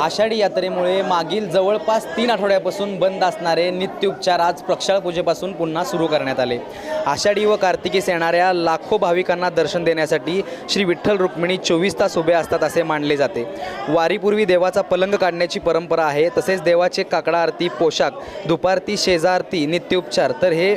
आषाढी यात्रेमुळे मागील जवळपास तीन आठवड्यापासून बंद असणारे नित्योपचार आज प्रक्षाळ पूजेपासून पुन्हा सुरू करण्यात आले. आषाढी व कार्तिकीस येणाऱ्या लाखो भाविकांना दर्शन देण्यासाठी श्री विठ्ठल रुक्मिणी चोवीस तास उभे असतात असे मानले जाते. वारीपूर्वी देवाचा पलंग काढण्याची परंपरा आहे तसेच देवाचे काकडा आरती पोशाख दुपारती शेजारती नित्योपचार. तर हे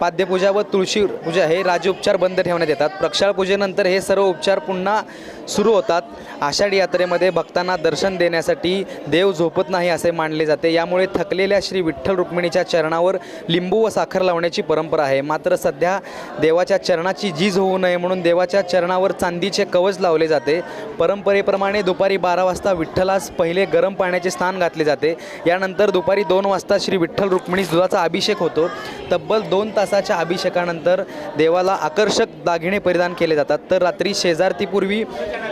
पाद्यपूजा व तुळशी पूजा हे राजोपचार बंद ठेवण्यात येतात. प्रक्षाळ पूजेनंतर हे सर्व उपचार पुन्हा सुरू होतात. आषाढी यात्रेमध्ये भक्तांना दर्शन देण्यासाठी देव झोपत नाही असे मानले जाते. यामुळे थकलेल्या श्री विठ्ठल रुक्मिणीच्या चरणावर लिंबू व साखर लावण्याची परंपरा आहे. मात्र सध्या देवाच्या चरणाची झीज होऊ नये म्हणून देवाच्या चरणावर चांदीचे कवच लावले जाते. परंपरेप्रमाणे दुपारी बारा वाजता विठ्ठलास पहिले गरम पाण्याचे स्नान घातले जाते. यानंतर दुपारी दोन वाजता श्री विठ्ठल रुक्मिणी दुधाचा अभिषेक होतो. तब्बल दोन तास तासाच्या अभिषेकानंतर देवाला आकर्षक दागिने परिधान केले जातात. तर रात्री शेजारतीपूर्वी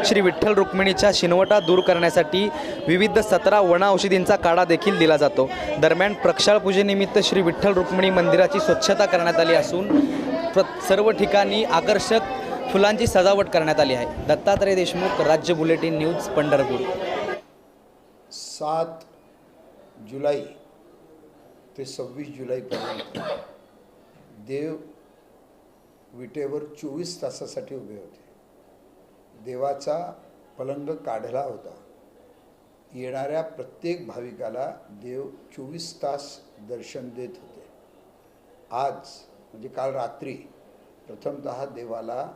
श्री विठ्ठल रुक्मिणीच्या शिनवटा दूर करण्यासाठी विविध सतरा वणाऔषधींचा काढा देखील दिला जातो. दरम्यान प्रक्षाळ पूजेनिमित्त श्री विठ्ठल रुक्मिणी मंदिराची स्वच्छता करण्यात आली असून प्र सर्व ठिकाणी आकर्षक फुलांची सजावट करण्यात आली आहे. दत्तात्रय देशमुख राज्य बुलेटिन न्यूज पंढरपूर. सात जुलै ते सव्वीस जुलैपर्यंत देव विटेवर चोवीस तासासाठी उभे होते. देवाचा पलंग काढला होता. येणाऱ्या प्रत्येक भाविकाला देव चोवीस तास दर्शन देत होते. आज म्हणजे काल रात्री प्रथमतः देवाला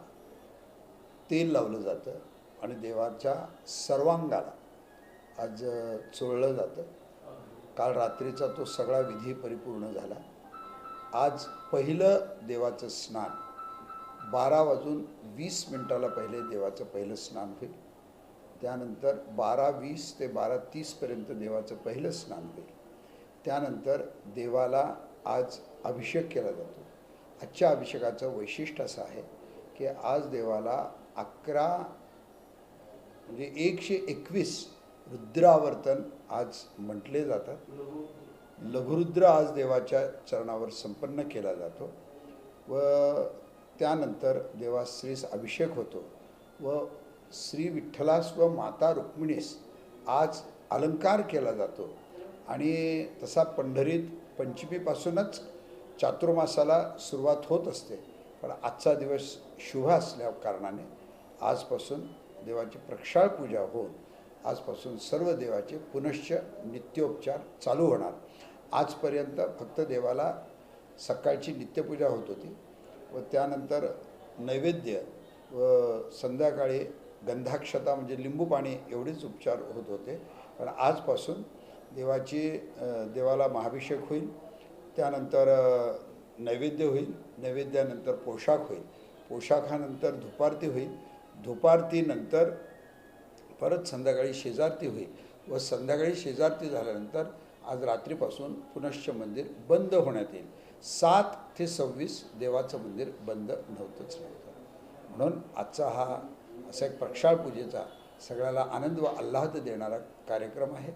तेल लावलं जातं आणि देवाच्या सर्वांगाला आज चोळलं जातं. काल रात्रीचा तो सगळा विधी परिपूर्ण झाला. आज पहिलं देवाचं स्नान. बारा वाजून वीस मिनटाला पहिले देवाचं पहिलं स्नान होईल. त्यानंतर बारा वीस ते बारा तीसपर्यंत देवाचं पहिलं स्नान होईल. त्यानंतर देवाला आज अभिषेक केला जातो. आजच्या अभिषेकाचं वैशिष्ट्य असं आहे की आज देवाला अकरा म्हणजे एकशे एकवीस रुद्रावर्तन आज म्हटले जातात. लघुरुद्र आज देवाच्या चरणावर संपन्न केला जातो व त्यानंतर देवास श्रीस अभिषेक होतो व श्री विठ्ठलास व माता रुक्मिणीस आज अलंकार केला जातो आणि तसा पंढरीत पंचमीपासूनच चातुर्मासाला सुरुवात होत असते. पण आजचा दिवस शुभ असल्या कारणाने आजपासून देवाची प्रक्षाळ पूजा होऊन आजपासून सर्व देवाचे पुनश्च नित्योपचार चालू होणार. आजपर्यंत फक्त देवाला सकाळची नित्यपूजा होत होती व त्यानंतर नैवेद्य व संध्याकाळी गंधाक्षता म्हणजे लिंबू पाणी एवढेच उपचार होत होते. पण आजपासून देवाची देवाला महाभिषेक होईल त्यानंतर नैवेद्य होईल नैवेद्यानंतर पोशाख होईल. पोशाखानंतर धुपारती होईल. धुपारतीनंतर परत संध्याकाळी शेजारती होईल व संध्याकाळी शेजारती झाल्यानंतर आज रात्रीपासून पुनश्च मंदिर बंद होण्यात येईल. सात ते सव्वीस देवाचं मंदिर बंद नव्हतंच नव्हतं. म्हणून आजचा हा असा एक प्रक्षाळ पूजेचा सगळ्याला आनंद व आल्हाद देणारा कार्यक्रम आहे.